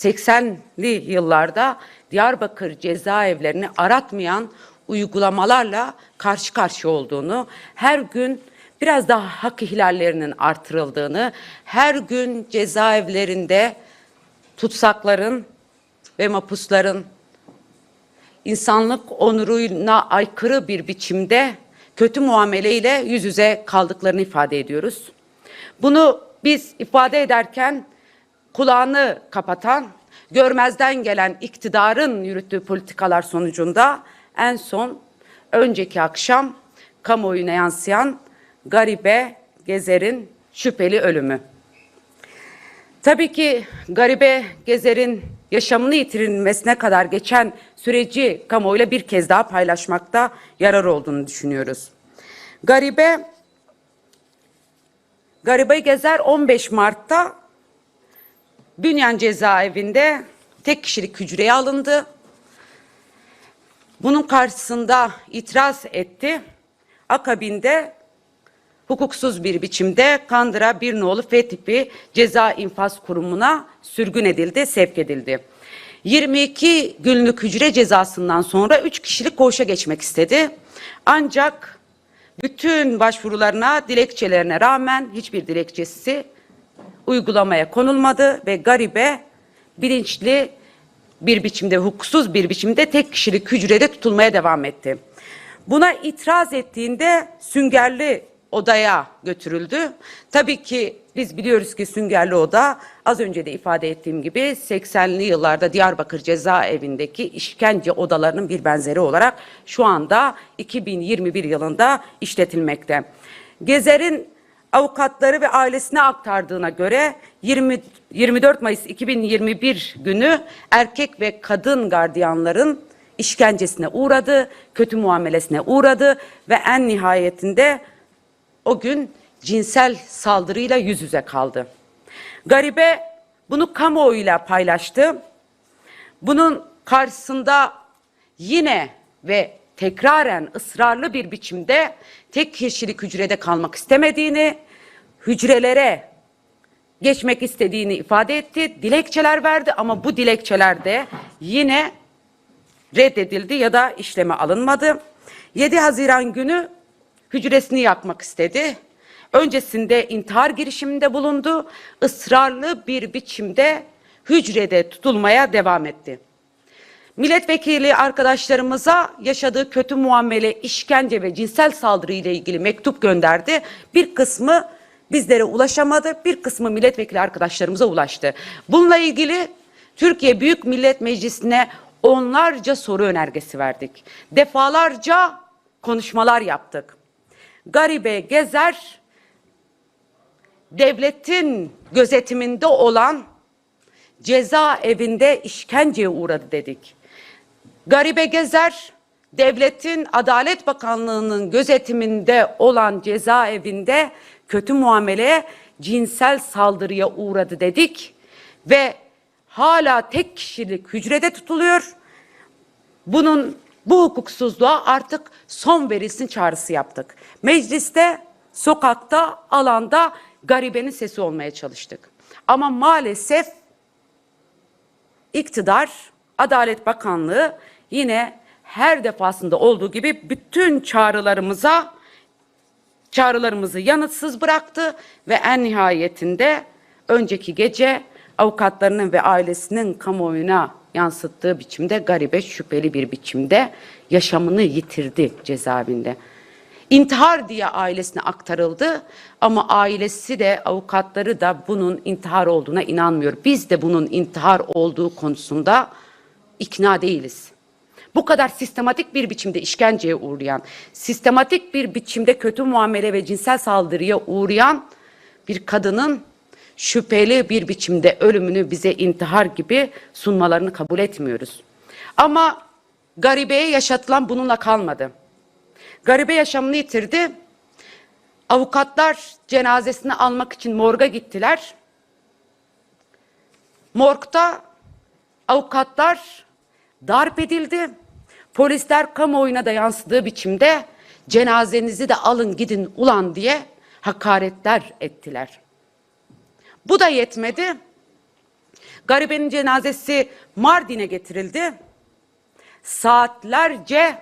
80'li yıllarda Diyarbakır cezaevlerini aratmayan uygulamalarla karşı karşıya olduğunu, her gün biraz daha hak ihlallerinin artırıldığını, her gün cezaevlerinde tutsakların ve mapusların insanlık onuruna aykırı bir biçimde kötü muameleyle yüz yüze kaldıklarını ifade ediyoruz. Bunu biz ifade ederken kulağını kapatan, görmezden gelen iktidarın yürüttüğü politikalar sonucunda en son önceki akşam kamuoyuna yansıyan garibe Gezer'in şüpheli ölümü. Tabii ki garibe Gezer'in yaşamını yitirilmesine kadar geçen süreci kamuoyuyla bir kez daha paylaşmakta yarar olduğunu düşünüyoruz. Garibe Garibe Gezer 15 Mart'ta Bünyan cezaevinde tek kişilik hücreye alındı. Bunun karşısında itiraz etti. Akabinde hukuksuz bir biçimde Kandıra bir nolu F tipi ceza infaz kurumuna sürgün edildi, sevk edildi. 22 günlük hücre cezasından sonra 3 kişilik koğuşa geçmek istedi. Ancak bütün başvurularına, dilekçelerine rağmen hiçbir dilekçesi uygulamaya konulmadı ve garibe bilinçli bir biçimde, hukuksuz bir biçimde tek kişilik hücrede tutulmaya devam etti. Buna itiraz ettiğinde süngerli odaya götürüldü. Tabii ki biz biliyoruz ki Süngerli Oda az önce de ifade ettiğim gibi 80'li yıllarda Diyarbakır cezaevindeki işkence odalarının bir benzeri olarak şu anda 2021 yılında işletilmekte. Gezer'in avukatları ve ailesine aktardığına göre 20, 24 Mayıs 2021 günü erkek ve kadın gardiyanların işkencesine uğradı, kötü muamelesine uğradı ve en nihayetinde o gün cinsel saldırıyla yüz yüze kaldı. Garibe bunu kamuoyuyla paylaştı. Bunun karşısında yine ve tekraren ısrarlı bir biçimde tek kişilik hücrede kalmak istemediğini, hücrelere geçmek istediğini ifade etti. Dilekçeler verdi ama bu dilekçelerde yine reddedildi ya da işleme alınmadı. 7 Haziran günü hücresini yakmak istedi. Öncesinde intihar girişiminde bulundu. Israrlı bir biçimde hücrede tutulmaya devam etti. Milletvekili arkadaşlarımıza yaşadığı kötü muamele, işkence ve cinsel saldırı ile ilgili mektup gönderdi. Bir kısmı bizlere ulaşamadı, bir kısmı milletvekili arkadaşlarımıza ulaştı. Bununla ilgili Türkiye Büyük Millet Meclisi'ne onlarca soru önergesi verdik. Defalarca konuşmalar yaptık. Garibe Gezer devletin gözetiminde olan cezaevinde işkenceye uğradı dedik. Garibe Gezer devletin Adalet Bakanlığı'nın gözetiminde olan cezaevinde kötü muameleye, cinsel saldırıya uğradı dedik ve hala tek kişilik hücrede tutuluyor. Bunun bu hukuksuzluğa artık son verilsin çağrısı yaptık. Mecliste, sokakta, alanda garibenin sesi olmaya çalıştık. Ama maalesef iktidar, Adalet Bakanlığı yine her defasında olduğu gibi bütün çağrılarımıza çağrılarımızı yanıtsız bıraktı ve en nihayetinde önceki gece avukatlarının ve ailesinin kamuoyuna yansıttığı biçimde garibe şüpheli bir biçimde yaşamını yitirdi cezaevinde. İntihar diye ailesine aktarıldı ama ailesi de avukatları da bunun intihar olduğuna inanmıyor. Biz de bunun intihar olduğu konusunda ikna değiliz. Bu kadar sistematik bir biçimde işkenceye uğrayan, sistematik bir biçimde kötü muamele ve cinsel saldırıya uğrayan bir kadının şüpheli bir biçimde ölümünü bize intihar gibi sunmalarını kabul etmiyoruz. Ama garibeye yaşatılan bununla kalmadı. Garibe yaşamını yitirdi. Avukatlar cenazesini almak için morga gittiler. Morgda avukatlar darp edildi. Polisler kamuoyuna da yansıdığı biçimde cenazenizi de alın gidin ulan diye hakaretler ettiler. Bu da yetmedi. Garibenin cenazesi Mardin'e getirildi. Saatlerce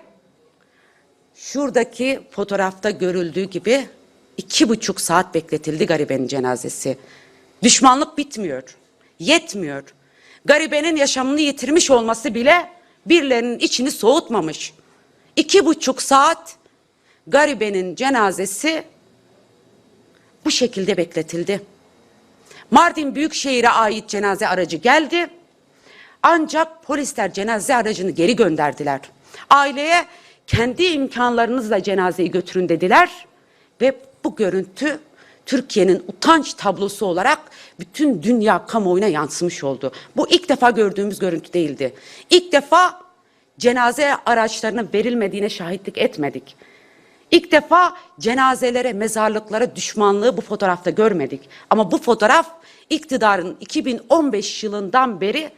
şuradaki fotoğrafta görüldüğü gibi iki buçuk saat bekletildi garibenin cenazesi. Düşmanlık bitmiyor, yetmiyor. Garibenin yaşamını yitirmiş olması bile birilerinin içini soğutmamış. İki buçuk saat garibenin cenazesi bu şekilde bekletildi. Mardin Büyükşehir'e ait cenaze aracı geldi. Ancak polisler cenaze aracını geri gönderdiler. Aileye kendi imkanlarınızla cenazeyi götürün dediler ve bu görüntü Türkiye'nin utanç tablosu olarak bütün dünya kamuoyuna yansımış oldu. Bu ilk defa gördüğümüz görüntü değildi. İlk defa cenaze araçlarının verilmediğine şahitlik etmedik. İlk defa cenazelere, mezarlıklara düşmanlığı bu fotoğrafta görmedik. Ama bu fotoğraf iktidarın 2015 yılından beri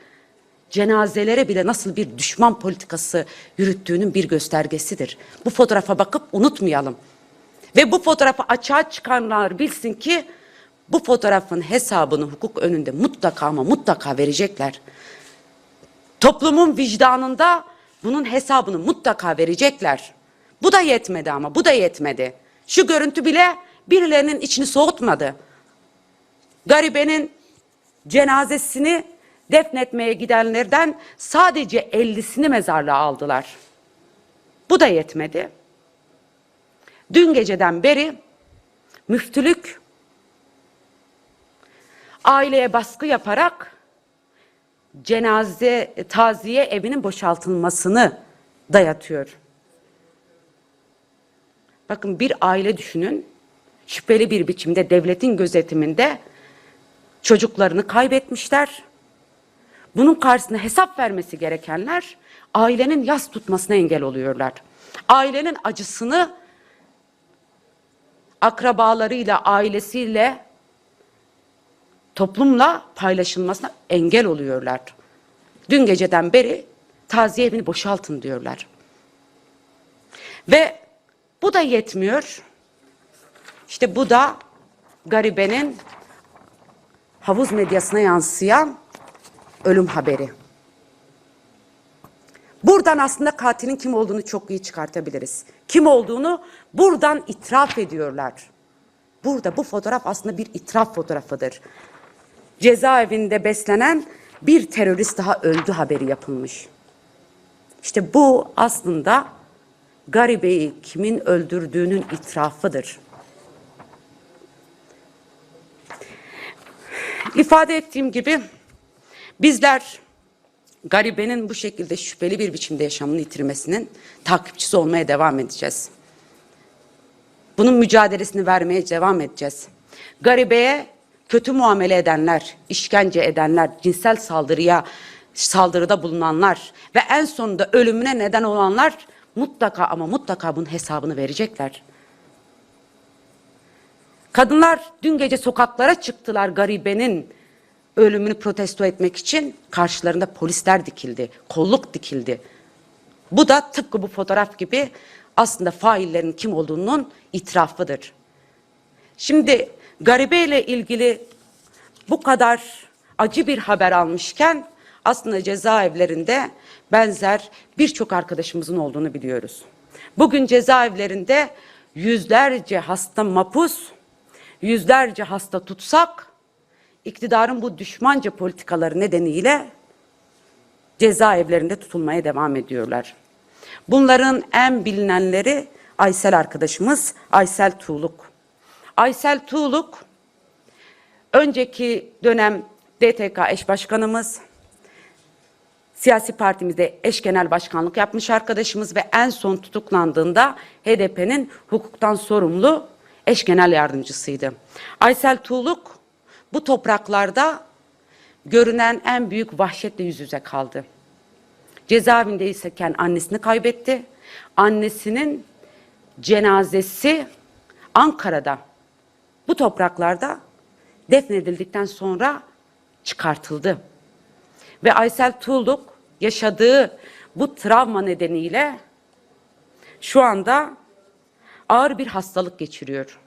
cenazelere bile nasıl bir düşman politikası yürüttüğünün bir göstergesidir. Bu fotoğrafa bakıp unutmayalım. Ve bu fotoğrafı açığa çıkanlar bilsin ki bu fotoğrafın hesabını hukuk önünde mutlaka ama mutlaka verecekler. Toplumun vicdanında bunun hesabını mutlaka verecekler. Bu da yetmedi ama bu da yetmedi. Şu görüntü bile birilerinin içini soğutmadı. Garibenin cenazesini defnetmeye gidenlerden sadece 50'sini mezarlığa aldılar. Bu da yetmedi. Dün geceden beri müftülük aileye baskı yaparak cenaze taziye evinin boşaltılmasını dayatıyor. Bakın bir aile düşünün. Şüpheli bir biçimde devletin gözetiminde çocuklarını kaybetmişler. Bunun karşısında hesap vermesi gerekenler ailenin yas tutmasına engel oluyorlar. Ailenin acısını akrabalarıyla, ailesiyle, toplumla paylaşılmasına engel oluyorlar. Dün geceden beri taziye evini boşaltın diyorlar. Ve bu da yetmiyor. İşte bu da garibenin havuz medyasına yansıyan ölüm haberi. Buradan aslında katilin kim olduğunu çok iyi çıkartabiliriz. Kim olduğunu buradan itiraf ediyorlar. Burada bu fotoğraf aslında bir itiraf fotoğrafıdır. Cezaevinde beslenen bir terörist daha öldü haberi yapılmış. İşte bu aslında garibeyi kimin öldürdüğünün itirafıdır. İfade ettiğim gibi bizler garibenin bu şekilde şüpheli bir biçimde yaşamını yitirmesinin takipçisi olmaya devam edeceğiz. Bunun mücadelesini vermeye devam edeceğiz. Garibeye kötü muamele edenler, işkence edenler, cinsel saldırıya saldırıda bulunanlar ve en sonunda ölümüne neden olanlar mutlaka ama mutlaka bunun hesabını verecekler. Kadınlar dün gece sokaklara çıktılar garibenin ölümünü protesto etmek için karşılarında polisler dikildi, kolluk dikildi. Bu da tıpkı bu fotoğraf gibi aslında faillerin kim olduğunun itirafıdır. Şimdi garibe ile ilgili bu kadar acı bir haber almışken aslında cezaevlerinde benzer birçok arkadaşımızın olduğunu biliyoruz. Bugün cezaevlerinde yüzlerce hasta mapus, yüzlerce hasta tutsak, iktidarın bu düşmanca politikaları nedeniyle cezaevlerinde tutulmaya devam ediyorlar. Bunların en bilinenleri Aysel arkadaşımız Aysel Tuğluk. Aysel Tuğluk önceki dönem DTK eş başkanımız, siyasi partimizde eş genel başkanlık yapmış arkadaşımız ve en son tutuklandığında HDP'nin hukuktan sorumlu eş genel yardımcısıydı. Aysel Tuğluk bu topraklarda görünen en büyük vahşetle yüz yüze kaldı. Cezaevindeyken annesini kaybetti. Annesinin cenazesi Ankara'da bu topraklarda defnedildikten sonra çıkartıldı. Ve Aysel Tuğluk yaşadığı bu travma nedeniyle şu anda ağır bir hastalık geçiriyor.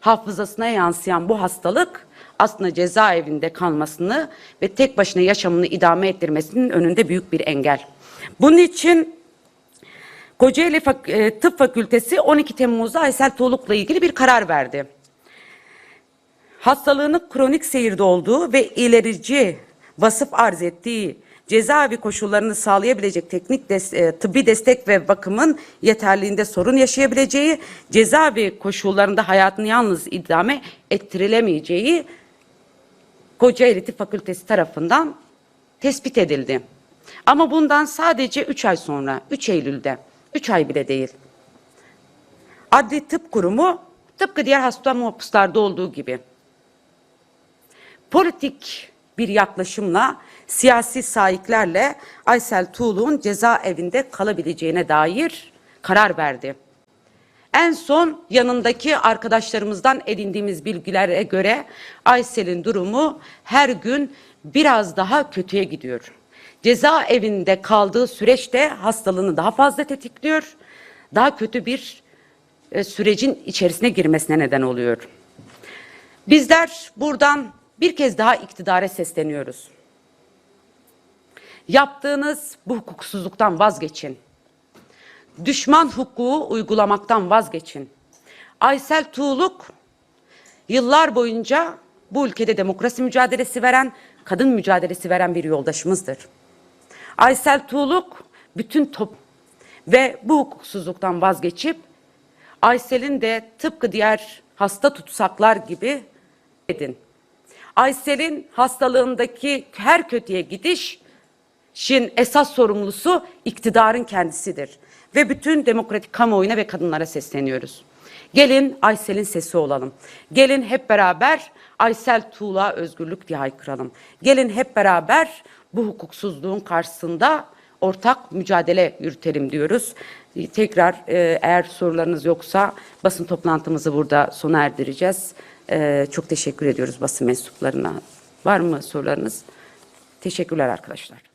Hafızasına yansıyan bu hastalık aslında cezaevinde kalmasını ve tek başına yaşamını idame ettirmesinin önünde büyük bir engel. Bunun için Kocaeli Fak- e, Tıp Fakültesi 12 Temmuz'da Aysel Tuğluk'la ilgili bir karar verdi. Hastalığının kronik seyirde olduğu ve ilerici vasıf arz ettiği cezaevi koşullarını sağlayabilecek teknik des- e, tıbbi destek ve bakımın yeterliğinde sorun yaşayabileceği, cezaevi koşullarında hayatını yalnız idame ettirilemeyeceği Kocaeli Tıp Fakültesi tarafından tespit edildi. Ama bundan sadece 3 ay sonra, 3 Eylül'de, 3 ay bile değil. Adli Tıp Kurumu tıpkı diğer hasta mahpuslarda olduğu gibi politik bir yaklaşımla siyasi sahiplerle Aysel Tuğlu'nun cezaevinde kalabileceğine dair karar verdi. En son yanındaki arkadaşlarımızdan edindiğimiz bilgilere göre Aysel'in durumu her gün biraz daha kötüye gidiyor. Cezaevinde kaldığı süreçte hastalığını daha fazla tetikliyor. Daha kötü bir e, sürecin içerisine girmesine neden oluyor. Bizler buradan bir kez daha iktidara sesleniyoruz. Yaptığınız bu hukuksuzluktan vazgeçin. Düşman hukuku uygulamaktan vazgeçin. Aysel Tuğluk yıllar boyunca bu ülkede demokrasi mücadelesi veren, kadın mücadelesi veren bir yoldaşımızdır. Aysel Tuğluk bütün top ve bu hukuksuzluktan vazgeçip Aysel'in de tıpkı diğer hasta tutsaklar gibi edin. Aysel'in hastalığındaki her kötüye gidiş Şin esas sorumlusu iktidarın kendisidir. Ve bütün demokratik kamuoyuna ve kadınlara sesleniyoruz. Gelin Aysel'in sesi olalım. Gelin hep beraber Aysel Tuğla özgürlük diye haykıralım. Gelin hep beraber bu hukuksuzluğun karşısında ortak mücadele yürütelim diyoruz. Tekrar e, eğer sorularınız yoksa basın toplantımızı burada sona erdireceğiz. E, çok teşekkür ediyoruz basın mensuplarına. Var mı sorularınız? Teşekkürler arkadaşlar.